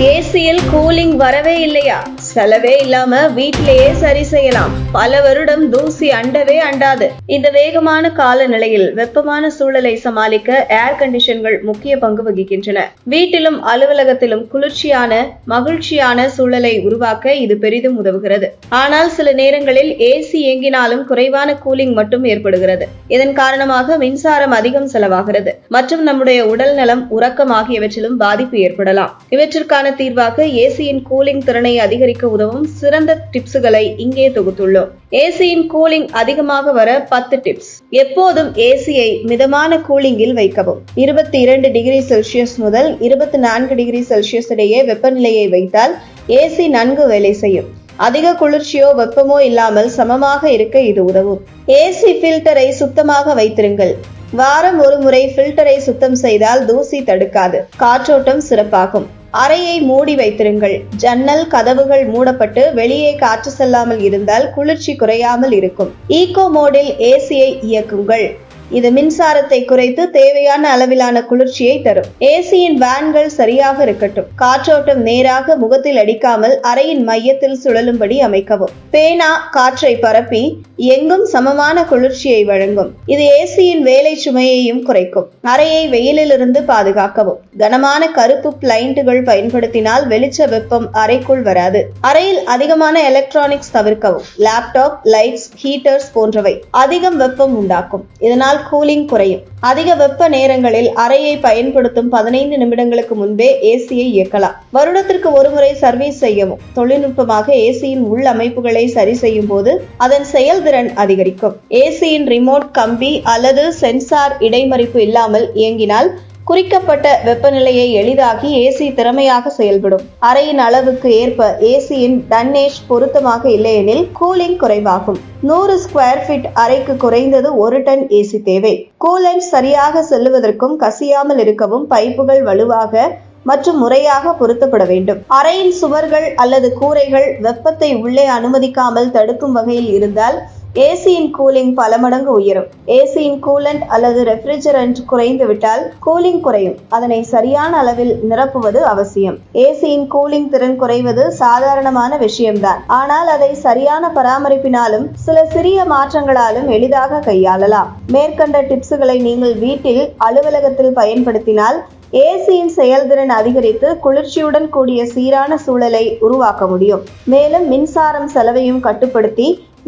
ஏசியில் கூலிங் வரவே இல்லையா? செலவே இல்லாம வீட்டிலேயே சரி செய்யலாம். பல வருடம் தூசி அண்டவே அண்டாது. இந்த வேகமான காலநிலையில் வெப்பமான சூழலை சமாளிக்க ஏர் கண்டிஷன்கள் முக்கிய பங்கு வகிக்கின்றன. வீட்டிலும் அலுவலகத்திலும் குளிர்ச்சியான மகிழ்ச்சியான சூழலை உருவாக்க இது பெரிதும் உதவுகிறது. ஆனால் சில நேரங்களில் ஏசி இயங்கினாலும் குறைவான கூலிங் மட்டும் ஏற்படுகிறது. இதன் காரணமாக மின்சாரம் அதிகம் செலவாகிறது. மற்றும் நம்முடைய உடல் நலம் உறக்கம் ஆகியவற்றிலும் பாதிப்பு ஏற்படலாம். இவற்றிற்கான தீர்வாக ஏசியின் கூலிங் திறனை அதிகரிக்க உதவும் சிறந்த டிப்ஸுகளை இங்கே தொகுத்துள்ளோம். ஏசியின் கூலிங் அதிகமாக வர பத்து டிப்ஸ். எப்போதும் ஏசியை மிதமான கூலிங்கில் வைக்கவும். இருபத்தி இரண்டு டிகிரி செல்சியஸ் முதல் இருபத்தி நான்கு டிகிரி செல்சியஸ் இடையே வெப்பநிலையை வைத்தால் ஏசி நன்கு வேலை செய்யும். அதிக குளிர்ச்சியோ வெப்பமோ இல்லாமல் சமமாக இருக்க இது உதவும். ஏசி ஃபில்டரை சுத்தமாக வைத்திருங்கள். வாரம் ஒரு முறை ஃபில்டரை சுத்தம் செய்தால் தூசி தடுக்காது. காற்றோட்டம் சிறப்பாகும். அறையை மூடி வைத்திருங்கள். ஜன்னல் கதவுகள் மூடப்பட்டு வெளியே காற்று செல்லாமல் இருந்தால் குளிர்ச்சி குறையாமல் இருக்கும். ஈகோ மோடில் ஏசியை இயக்குங்கள். இது மின்சாரத்தை குறைத்து தேவையான அளவிலான குளிர்ச்சியை தரும். ஏசியின் வேன்கள் சரியாக இருக்கட்டும். காற்றோட்டம் நேராக முகத்தில் அடிக்காமல் அறையின் மையத்தில் சுழலும்படி அமைக்கவும். பேனா காற்றை பரப்பி எங்கும் சமமான குளிர்ச்சியை வழங்கும். இது ஏசியின் வேலை சுமையையும் குறைக்கும். அறையை வெயிலிலிருந்து பாதுகாக்கவும். கனமான கருப்பு பிளைண்டுகள் பயன்படுத்தினால் வெளிச்ச வெப்பம் அறைக்குள் வராது. அறையில் அதிகமான எலக்ட்ரானிக்ஸ் தவிர்க்கவும். லேப்டாப் லைட்ஸ் ஹீட்டர்ஸ் போன்றவை அதிகம் வெப்பம் உண்டாக்கும். இதனால் கூலிங் குறையும். அதிக வெப்ப நேரங்களில் அறையை பயன்படுத்தும் பதினைந்து நிமிடங்களுக்கு முன்பே ஏசியை இயக்கலாம். வருடத்திற்கு ஒருமுறை சர்வீஸ் செய்யவும். தொழில்நுட்பமாக ஏசியின் உள் அமைப்புகளை சரி செய்யும் போது அதன் செயல்திறன் அதிகரிக்கும். ஏசியின் ரிமோட் கம்பி அல்லது சென்சார் இடைமறிப்பு இல்லாமல் இயங்கினால் குறிக்கப்பட்ட வெப்பநிலையை எளிதாக்கி ஏசி திறமையாக செயல்படும். அறையின் அளவுக்கு ஏற்ப ஏசியின் டன்னேஜ் பொருத்தமாக இல்லையெனில் கூலிங் குறைவாகும். நூறு ஸ்கொயர் ஃபீட் அறைக்கு குறைந்தது ஒரு டன் ஏசி தேவை. கூலண்ட் சரியாக செல்லுவதற்கும் கசியாமல் இருக்கவும் பைப்புகள் வலுவாக மற்றும் முறையாக பொருத்தப்பட வேண்டும். அறையின் சுவர்கள் அல்லது கூரைகள் வெப்பத்தை உள்ளே அனுமதிக்காமல் தடுக்கும் வகையில் இருந்தால் ஏசியின் கூலிங் பல மடங்கு உயரும். ஏசியின் கூலண்ட் அல்லது ரெஃப்ரிஜரண்ட் குறைந்து விட்டால் கூலிங் குறையும். அதனை சரியான அளவில் நிரப்புவது அவசியம். ஏசியின் கூலிங் திறன் குறைவது சாதாரணமான விஷயம்தான். ஆனால் அதை சரியான பராமரிப்பினாலும் சில சிறிய மாற்றங்களாலும் எளிதாக கையாளலாம். மேற்கண்ட டிப்ஸுகளை நீங்கள் வீட்டில் அலுவலகத்தில் பயன்படுத்தினால் ஏசியின் செயல்திறன் அதிகரித்து குளிர்ச்சியுடன் கூடிய சீரான சூழலை உருவாக்க முடியும். மேலும் மின்சாரம் செலவையும் கட்டுப்படுத்தி